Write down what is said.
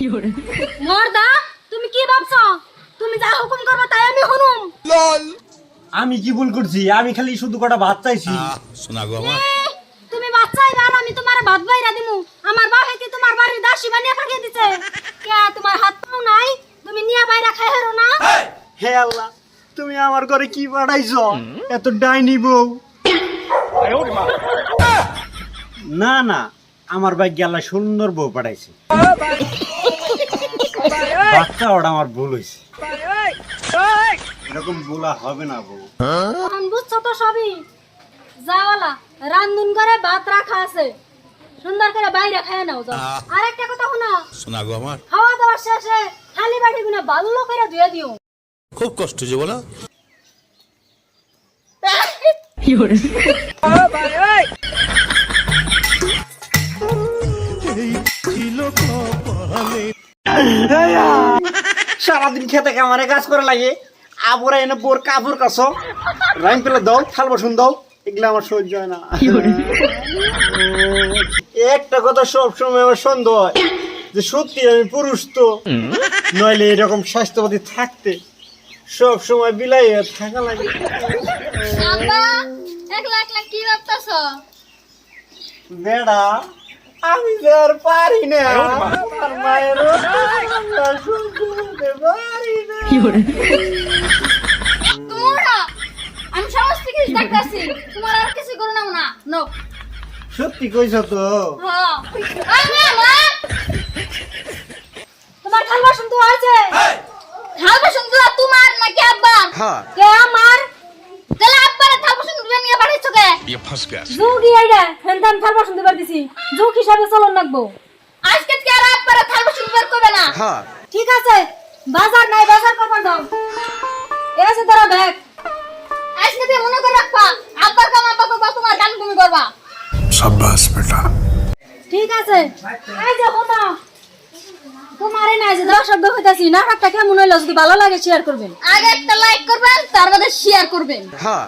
মর্দা তুমি কি ভাবছ? তুমি যা হুকুম করবে তাই আমি শুনুম আমি কি ভুল করছি? আমি খালি শুধু কটা ভাত চাইছি। শোনা গো আমার। তুমি বাচ্চাই আর আমি তোমার ভাত বাইরা দিমু। আমার বাবা কি তোমার বাড়ির দাসী বানিয়ে পাঠিয়ে দিছে? কে তোমার হাত পাও নাই? তুমি নিয়া বাইরা খাই হারো না। হে আল্লাহ তুমি আমার ঘরে কি পাঠাইছ এত ডাইনি বউ। না না আমার ভাই গেলা সুন্দর বউ পাঠাইছে। বাচ্চা ওটা আমার ভুল হয়েছে এরকম বলা হবে না বউ। বুঝছ তো সবই? যাওয়ালা রান্ধুন করে ভাত রাখা আছে। সুন্দর করে বাইরে খায় নাও যাও। আর একটা কথা শোনো। শোনা গো আমার। খাওয়া দাওয়া শেষে খালি বাটি গুনা ভালো করে ধুয়ে দিও। খুব কষ্ট যে বলো। সারাদিন খেতে কামারে কাজ করে লাগে। আবরা এনে বোর কাপড় কাছো। রাইন পেলে দাও থাল বসুন দাও। এগুলো আমার সহ্য হয় না। একটা কথা সবসময় আমার সন্দেহ হয় যে সত্যি আমি পুরুষ তো। নইলে এরকম স্বাস্থ্যবাদী থাকতে সব সময় বিলাই থাকা লাগে। বেড়া আমি আর পারি না। আমার মায়ের কথা শুনতে পারি না। তোমরা আমি সমস্ত কিছু দেখতাছি। তোমার আর কিছু করো না না নো। সত্যি কইছ তো? হ্যাঁ। তোমার থাল বাসন তো আছে থাল বাসন তো তোমার নাকি আব্বার? হ্যাঁ। কে আমার তাহলে আব্বারে থাল বাসন ধুয়ে নিয়ে দিয়ে ফসকে আছে জুগি আইডা হেনতান থাল বাসন দিবার দিছি। জুগ হিসাবে চলন লাগবো। আজকে কি আর আপনারা থাল বাসন দিবার কইবে না। হ্যাঁ। ঠিক আছে বাজার নাই বাজার করবেন দাও। এসে ধরো ব্যাগ। আজকে তুই মনে করে রাখবা আব্বার কাম আব্বা করবা তোমার গান তুমি করবা। সাব্বাস বেটা। ঠিক আছে এই যে কথা। তোমারে না যে দর্শক দেখতেছি নাটকটা কেমন হইল যদি ভালো লাগে শেয়ার করবেন। আগে একটা লাইক করবেন তারপরে শেয়ার করবেন। হ্যাঁ।